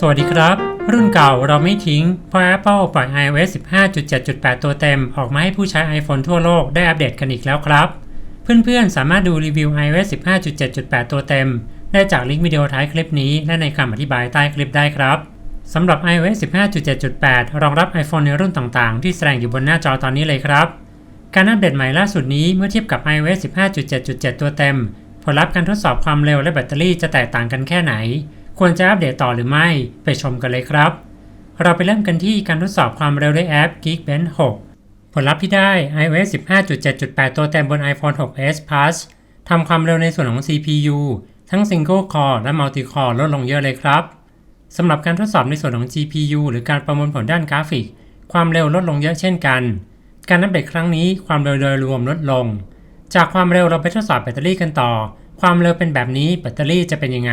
สวัสดีครับ รุ่นเก่าเราไม่ทิ้ง เพราะ Apple ปล่อย iOS 15.7.8 ตัวเต็ม ออกมาให้ผู้ใช้ iPhone ทั่วโลกได้อัปเดตกันอีกแล้วครับ เพื่อนๆ สามารถดูรีวิว iOS 15.7.8 ตัวเต็ม ได้จากลิงก์วิดีโอท้ายคลิปนี้ และในคำอธิบายใต้คลิปได้ครับสำหรับ iOS 15.7.8 รองรับ iPhone ในรุ่นต่างๆ ที่แสดงอยู่บนหน้าจอตอนนี้เลยครับ การอัปเดตใหม่ล่าสุดนี้เมื่อเทียบกับ iOS 15.7.7 ตัวเต็ม ผลลัพธ์การทดสอบความเร็วและแบตเตอรี่จะแตกต่างกันแค่ไหน ควรจะอัปเดตต่อหรือไม่ไปชมกันเลยครับ เราไปเริ่มกันที่การทดสอบความเร็วด้วยแอป Geekbench 6 ผลลัพธ์ที่ได้ iOS 15.7.8 ตัวเต็มบน iPhone 6s Plus ทำความเร็วในส่วนของ CPU ทั้ง Single Core และ Multi Core ลดลงเยอะเลยครับสำหรับการทดสอบในส่วนของ GPU หรือการประมวลผลด้านกราฟิก ความเร็วลดลงเยอะเช่นกัน การอัปเดตครั้งนี้ความเร็วโดยรวมลดลง จากความเร็วเราไปทดสอบแบตเตอรี่กันต่อ ความเร็วเป็นแบบนี้แบตเตอรี่จะเป็นยังไง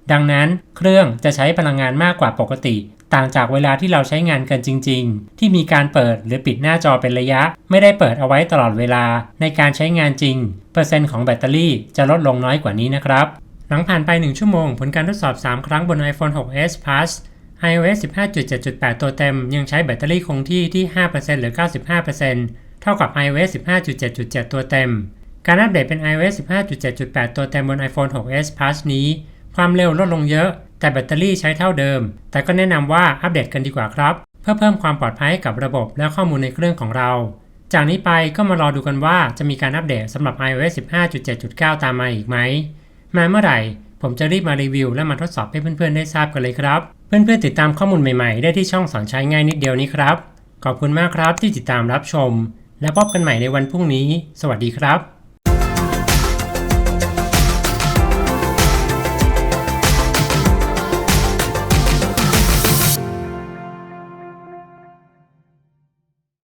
ดังนั้นเครื่องจะใช้พลังงานมากกว่าปกติ ต่างจากเวลาที่เราใช้งานกันจริง ๆ ที่มีการเปิดหรือปิดหน้าจอเป็นระยะ ไม่ได้เปิดเอาไว้ตลอดเวลาในการใช้งานจริง เปอร์เซ็นต์ของแบตเตอรี่จะลดลงน้อยกว่านี้นะครับ หลังผ่านไป 1 ชั่วโมง ผลการทดสอบ 3 ครั้งบน iPhone 6s Plus iOS 15.7.8 ตัวเต็ม ยังใช้แบตเตอรี่คงที่ที่ 5%หรือ 95%เท่ากับ iOS 15.7.7 ตัวเต็ม การอัปเดตเป็น iOS 15.7.8 ตัวเต็มบน iPhone 6s Plus นี้ ความเร็วลดลงเยอะ แต่แบตเตอรี่ใช้เท่าเดิม แต่ก็แนะนำว่าอัปเดตกันดีกว่าครับ เพื่อเพิ่มความปลอดภัยให้กับระบบและข้อมูลในเครื่องของเรา จากนี้ไปก็มารอดูกันว่าจะมีการอัปเดตสำหรับ iOS 15.7.9 ตามมาอีกไหม มาเมื่อไหร่ ผมจะรีบมารีวิว และมาทดสอบให้เพื่อนๆได้ทราบกันเลยครับ เพื่อนๆติดตามข้อมูลใหม่ๆ ได้ที่ช่องสอนใช้ง่ายนิดเดียวนี้ครับ ขอบคุณมากครับที่ติดตามรับชม และพบกันใหม่ในวันพรุ่งนี้ สวัสดีครับ